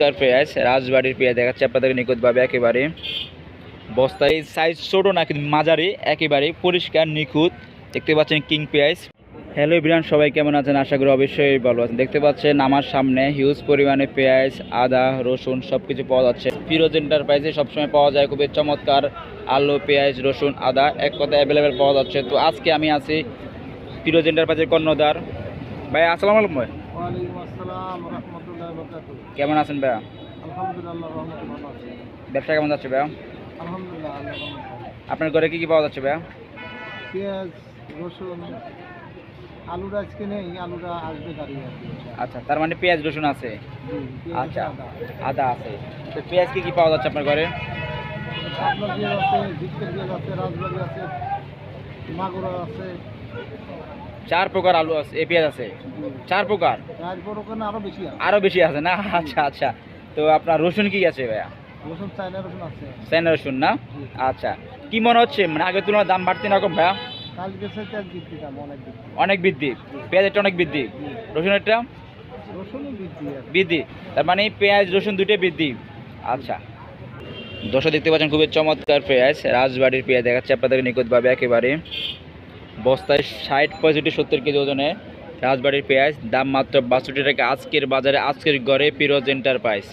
চমৎকার পেঁয়াজ, রাজবাড়ির পেঁয়াজ দেখাচ্ছে আপনাদের নিখুঁতভাবে একেবারে। বস্তায় সাইজ ছোট না, কিন্তু মাঝারি, একেবারে পরিষ্কার, নিখুঁত। দেখতে পাচ্ছেন কিং পেঁয়াজ। হ্যালো ইব্রান সবাই কেমন আছেন? আশা করি অবশ্যই ভালো আছেন। দেখতে পাচ্ছেন আমার সামনে হিউজ পরিমাণে পেঁয়াজ, আদা, রসুন সব কিছু পাওয়া যাচ্ছে। ফিরোজ এন্টারপ্রাইজে সবসময় পাওয়া যায় খুবই চমৎকার আলু, পেঁয়াজ, রসুন, আদা, এক কথা অ্যাভেলেবেল পাওয়া যাচ্ছে। তো আজকে আমি আছি ফিরোজ এন্টারপ্রাইজের কর্ণধার। ভাই, আসসালামু আলাইকুম ভাই। কেমন আছেন ভাইয়া? ব্যবসা কেমন যাচ্ছে ভাইয়া? আলহামদুলিল্লাহ আপনার ঘরে কি কি পাওয়া যাচ্ছে ভাইয়া? পেঁয়াজ রসুন আলুটা আজকে নেই আলুটা আসবে দাঁড়িয়ে আচ্ছা তার মানে পেঁয়াজ রসুন আছে? আচ্ছা আদা। আদা আছে। তো পেঁয়াজ কি কি পাওয়া যাচ্ছে আপনার ঘরে? আপনার পেঁয়াজ আছে ভিক্টের পেঁয়াজ আছে রাজবাড়ি আছে মাগুরা আছে চার প্রকার আলু আছে এ পেঁয়াজ আছে। চার প্রকার? আরও বেশি বেশি আছে না? আচ্ছা আচ্ছা। তো আপনার রসুন কি আছে ভাইয়া? রসুন রসুন চাইনা রসুন না? আচ্ছা। কি মনে হচ্ছে? মানে আগের তুলনায় দাম বাড়তে না ভাইয়া? অনেক বৃদ্ধি। পেঁয়াজেরটা অনেক বৃদ্ধি। রসুনেরটা? বৃদ্ধি তার মানে পেঁয়াজ রসুন বৃদ্ধি। আচ্ছা। দর্শক দেখতে পাচ্ছেন খুবই চমৎকার পেঁয়াজ। রাজবাড়ির পেঁয়াজ দেখাচ্ছে আপনাদের নিখুঁতভাবে একেবারে। বস্তায় ষাট পঁয়ষট্টি সত্তর কেজি ওজনে রাজবাড়ির পেঁয়াজ। দাম মাত্র বাষট্টি টাকা। আজকের বাজারে, আজকের গড়ে পিরোজ এন্টারপ্রাইজ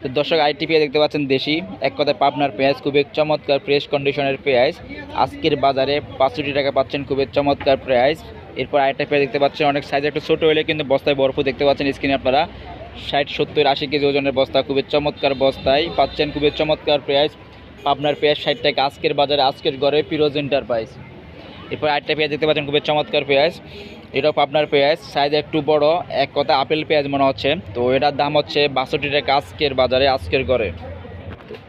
তো দর্শক আইটি পেঁয়াজ দেখতে পাচ্ছেন দেশি। এক কথায় পাবনার পেঁয়াজ খুবই চমৎকার ফ্রেশ কন্ডিশনের পেঁয়াজ। আজকের বাজারে পাঁচষট্টি টাকা পাচ্ছেন খুবই চমৎকার প্রাইস এরপর আরেকটা পেঁয়াজ দেখতে পাচ্ছেন, অনেক সাইজ একটু ছোটো হলে কিন্তু বস্তায় বরফ দেখতে পাচ্ছেন স্ক্রিনে আপনারা। ষাট সত্তর আশি কেজি ওজনের বস্তা, খুবই চমৎকার বস্তায় পাচ্ছেন খুবই চমৎকার প্রাইস পাবনার পেঁয়াজ ষাট টাকা। আজকের বাজারে, আজকের গড়ে পিরোজ এন্টারপ্রাইজ এরপর আরেকটা পেঁয়াজ দেখতে পাচ্ছেন, খুবই চমৎকার পেঁয়াজ। এটাও পাবনার পেঁয়াজ সাইজ একটু বড়, এক কথা আপেল পেঁয়াজ মনে হচ্ছে। তো এটার দাম হচ্ছে বাষট্টি টাকা আজকের বাজারে, আজকের গড়ে।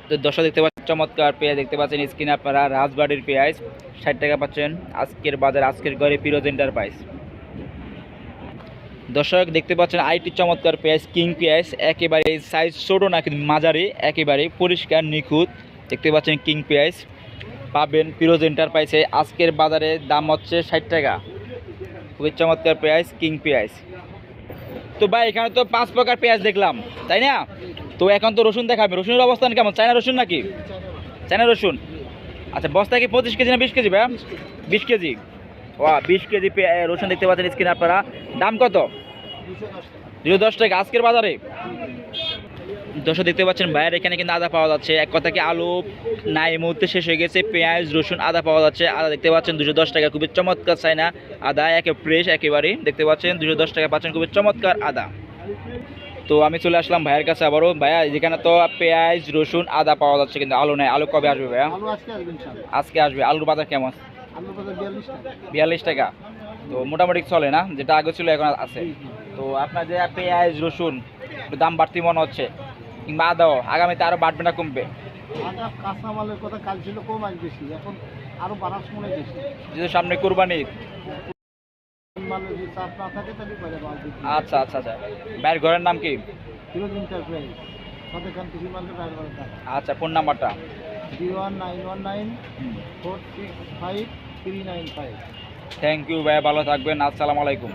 তো দর্শক দেখতে পাচ্ছেন, চমৎকার পেঁয়াজ দেখতে পাচ্ছেন, স্ক্রিনে আপনারা রাজবাড়ির পেঁয়াজ, ষাট টাকা পাচ্ছেন, আজকের বাজার, আজকের গড়ে পিরোজ এন্টারপ্রাইজ দর্শক দেখতে পাচ্ছেন আইটি চমৎকার পেঁয়াজ, কিং পেঁয়াজ, একেবারে সাইজ ছোটো না, কিন্তু মাঝারি, একেবারে পরিষ্কার, নিখুঁত। দেখতে পাচ্ছেন, কিং পেঁয়াজ। পাবেন পিরোজ এন্টারপ্রাইজে। আজকের বাজারে দাম হচ্ছে ষাট টাকা। খুবই চমৎকার পেঁয়াজ, কিং পেঁয়াজ। তো ভাই, এখানে তো পাঁচ প্রকার পেঁয়াজ দেখলাম, তাই না? তো এখন তো রসুন দেখাবে। রসুনের অবস্থান কেমন? চায়না রসুন নাকি? চায়না রসুন। আচ্ছা বস্তা কি পঁচিশ কেজি না বিশ কেজি ভাই বিশ কেজি। ও বিশ কেজি রসুন দেখতে পাচ্ছেন স্ক্রিনে আপনারা। দাম কত? দুশো দশ টাকা। আজকের বাজারে দশও দেখতে পাচ্ছেন ভাইয়ের এখানে কিন্তু আদা পাওয়া যাচ্ছে। এক কথা কি আলু নাই এই মুহূর্তে শেষ হয়ে গেছে। পেঁয়াজ রসুন আদা পাওয়া যাচ্ছে। আদা দেখতে পাচ্ছেন দুশো দশ টাকা। খুবই চমৎকার চাই না আদা একে ফ্রেশ একেবারে। দেখতে পাচ্ছেন দুশো দশ টাকা পাচ্ছেন। খুবই চমৎকার আদা। তো আমি চলে আসলাম ভাইয়ের কাছে আবারও। ভাইয়া যেখানে তো পেঁয়াজ রসুন আদা পাওয়া যাচ্ছে কিন্তু আলু নেই। আলু কবে আসবে ভাইয়া? আজকে আসবে আলুর বাজার কেমন? বিয়াল্লিশ টাকা। তো মোটামুটি চলে না? যেটা আগে ছিল এখন আছে। তো আপনার যে পেঁয়াজ রসুন দাম বাড়তি মনে হচ্ছে। কিংবা আদাও আগামীতে আরও বাড়বে না কমবে? আদা কাঁচামালের কথা কাল ছিল কম আজ বেশি এখন আরও বাড়ার সময় বেশি। যেহেতু সামনে কোরবানি মালের যদি চাপ না থাকে তাহলে পরে মাল বিক্রি আচ্ছা আচ্ছা আচ্ছা। ভাইয়ের ঘরের নাম কি? আচ্ছা ফোন নাম্বারটা? থ্যাংক ইউ ভাইয়া ভালো থাকবেন। আসসালামু আলাইকুম।